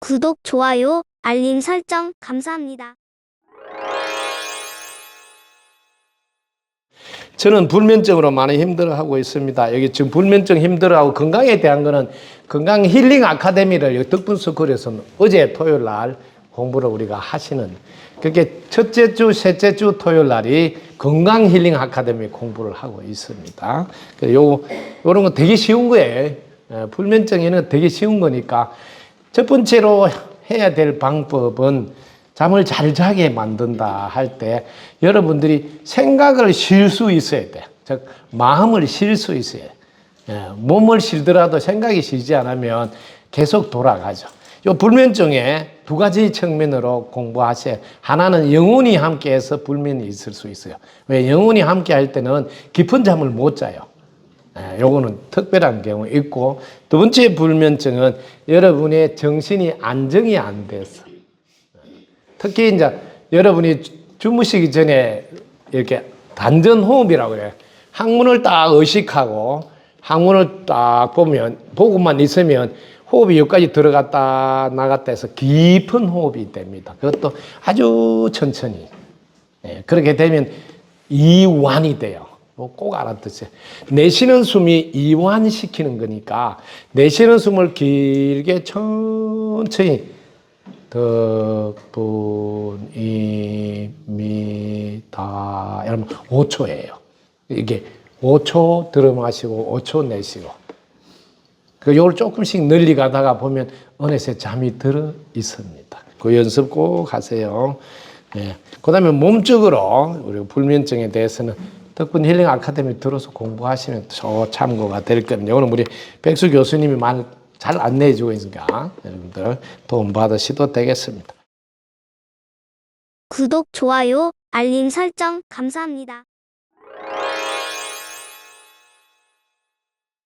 구독, 좋아요, 알림 설정 감사합니다. 저는 불면증으로 많이 힘들어하고 있습니다. 여기 지금 불면증 힘들어하고 건강에 대한 거는 건강 힐링 아카데미를 여기 덕분 스쿨에서 어제 토요일 날 공부를 우리가 하시는 그게 첫째 주, 셋째 주 토요일 날이 건강 힐링 아카데미 공부를 하고 있습니다. 요 요런 거 되게 쉬운 거예요. 예, 불면증에는 되게 쉬운 거니까 첫 번째로 해야 될 방법은 잠을 잘 자게 만든다 할 때 여러분들이 생각을 쉴 수 있어야 돼. 즉 마음을 쉴 수 있어야 돼. 예, 몸을 쉬더라도 생각이 쉬지 않으면 계속 돌아가죠. 요 불면증에 두 가지 측면으로 공부하세요. 하나는 영혼이 함께해서 불면이 있을 수 있어요. 왜 영혼이 함께 할 때는 깊은 잠을 못 자요. 예, 요거는 특별한 경우 있고 두 번째 불면증은 여러분의 정신이 안정이 안 돼서 특히 이제 여러분이 주- 주무시기 전에 이렇게 단전 호흡이라고 그래요. 항문을 딱 의식하고 항문을 딱 보면 보고만 있으면 호흡이 여기까지 들어갔다 나갔다 해서 깊은 호흡이 됩니다. 그것도 아주 천천히. 예, 그렇게 되면 이완이 돼요. 뭐꼭 알아두세요. 내쉬는 숨이 이완시키는 거니까 내쉬는 숨을 길게 천천히 덕분입니다. 여러분 5초예요. 이게 5초 들어마시고 5초 내쉬고 그 요걸 조금씩 늘리 가다가 보면 어느새 잠이 들어 있습니다. 그 연습 꼭 하세요. 예. 그 다음에 몸적으로 우리 불면증에 대해서는 덕분 힐링 아카데미 들어서 공부하시면 저 참고가 될 겁니다. 오늘 우리 백수 교수님이 많이 잘 안내해 주고 있으니까 여러분들 도움 받으시도 되겠습니다. 구독, 좋아요, 알림 설정 감사합니다.